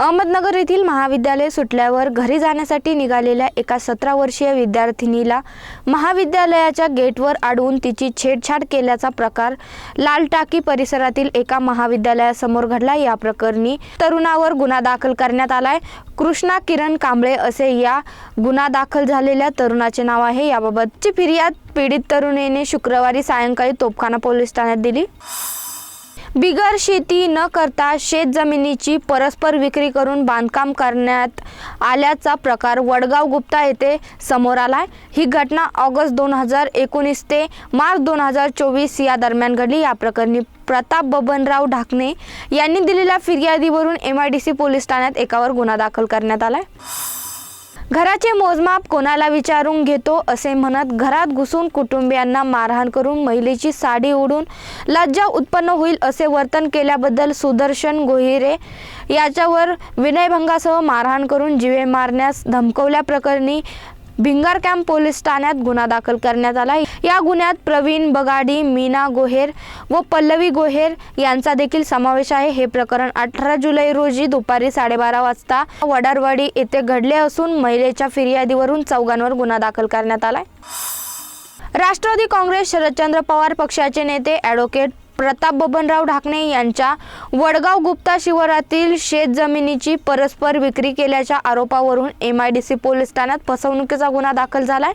अहमदनगर येथील महाविद्यालय सुटल्यावर घरी जाण्यासाठी निघालेल्या एका सतरा वर्षीय विद्यार्थिनीला महाविद्यालयाच्या गेटवर अडवून तिची छेडछाड केल्याचा प्रकार लालटाकी परिसरातील एका महाविद्यालयासमोर घडला. या प्रकरणी तरुणावर गुन्हा दाखल करण्यात आलाय. कृष्णा किरण कांबळे असे या गुन्हा दाखल झालेल्या तरुणाचे नाव आहे. याबाबतची फिर्याद पीडित तरुणीने शुक्रवारी सायंकाळी तोपखाना पोलीस ठाण्यात दिली. बिगर शेती न करता शेत जमिनीची परस्पर विक्री करून बांधकाम करण्यात आल्याचा प्रकार वडगाव गुप्ता येथे समोर आलाय. ही घटना ऑगस्ट दोन हजार एकोणीस ते मार्च दोन हजार चोवीस या दरम्यान घडली. या प्रकरणी प्रताप बबनराव ढाकणे यांनी दिलेल्या फिर्यादीवरून M I D C police ठाण्यात एकावर गुन्हा दाखल करण्यात आलाय. घराचे मोजमाप कोणाला विचारून घेतो असे म्हणत घरात घुसून कुटुंबियांना मारहाण करून महिलेची साडी उडून लज्जा उत्पन्न होईल असे वर्तन केल्याबद्दल सुदर्शन गोहिरे याच्यावर विनयभंगासह मारहाण करून जीवे मारण्यास धमकवल्याप्रकरणी भिंगार कॅम्प पोलीस ठाण्यात गुन्हा दाखल करण्यात आला. या गुन्ह्यात प्रवीण बगाडी मीना गोहेर व पल्लवी गोहेर यांचा देखील समावेश आहे. हे प्रकरण अठरा जुलै रोजी दुपारी साडेबारा वाजता वडारवाडी येथे घडले असून महिलेच्या फिर्यादीवरून चौघांवर गुन्हा दाखल करण्यात आलाय. राष्ट्रवादी काँग्रेस शरदचंद्र पवार पक्षाचे नेते ॲडव्होकेट प्रताप बबनराव ढाकणे यांच्या वडगाव गुप्ता शिवारातील शेत जमिनीची परस्पर विक्री केल्याच्या आरोपावरून M I D C police ठाण्यात फसवणुकीचा गुन्हा दाखल झालाय.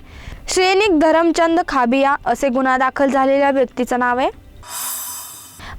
श्रेनिक धरमचंद खाबिया असे गुन्हा दाखल झालेल्या व्यक्तीचं नाव आहे.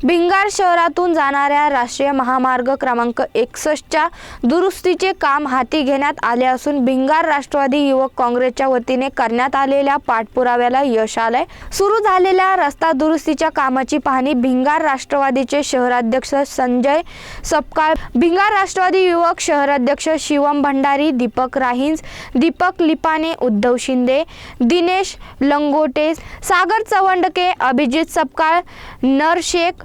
भिंगार शहरातून जाणाऱ्या राष्ट्रीय महामार्ग क्रमांक एकसष्टच्या दुरुस्तीचे काम हाती घेण्यात आले असून भिंगार राष्ट्रवादी युवक काँग्रेसच्या वतीने करण्यात आलेल्या पाठपुराव्याला यश आलंय. सुरू झालेल्या रस्ता दुरुस्तीच्या कामाची पाहणी भिंगार राष्ट्रवादीचे शहराध्यक्ष संजय सपकाळ भिंगार राष्ट्रवादी युवक शहराध्यक्ष शिवम भंडारी दीपक राहिंज दीपक लिपाने उद्धव शिंदे दिनेश लंगोटे सागर चवंडके अभिजित सपकाळ नरशेख